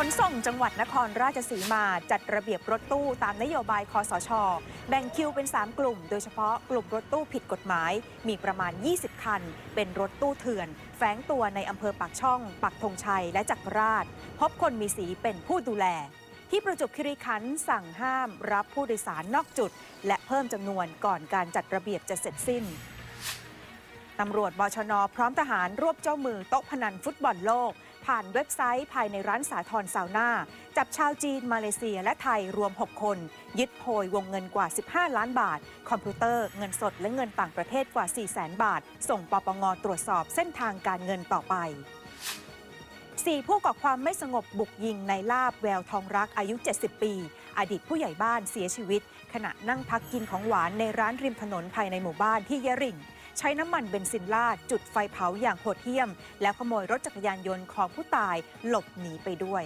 ขนส่งจังหวัดนครราชสีมาจัดระเบียบรถตู้ตามนโยบายคอสช แบ่งคิวเป็น 3 กลุ่ม โดยเฉพาะกลุ่มรถตู้ผิดกฎหมาย มีประมาณ 20 คัน เป็นรถตู้เถื่อน แฝงตัวในอำเภอปากช่อง ปักธงชัย และจักรราช พบคนมีสีเป็นผู้ดูแล ที่ประจวบคีรีขันธ์สั่งห้าม รับผู้โดยสารนอกจุด และเพิ่มจำนวนก่อนการจัดระเบียบจะเสร็จสิ้น ตำรวจบชน พร้อมทหารรวบเจ้ามือโต๊ะพนันฟุตบอลโลก ผ่านเว็บไซต์ภายในร้านสาทรซาวน่า จับชาวจีน มาเลเซียและไทยรวม 6 คน ยึดโพยวงเงินกว่า 15 ล้านบาท คอมพิวเตอร์เงินสดและเงินต่างประเทศกว่า 4 0 0แสนบาท ส่งปปงตรวจสอบเส้นทางการเงินต่อไปสี่ผู้ก่อความไม่สงบบุกยิงในลาบแววทองรักอายุ 70 ปี อดีตผู้ใหญ่บ้านเสียชีวิต ขณะนั่งพักกินของหวานในร้านริมถนนภายในหมู่บ้านที่ยะริ่ง ใช้น้ำมันเบนซินลาดจุดไฟเผาอย่างโหดเหี้ยม แล้วขโมยรถจักรยานยนต์ของผู้ตายหลบหนีไปด้วย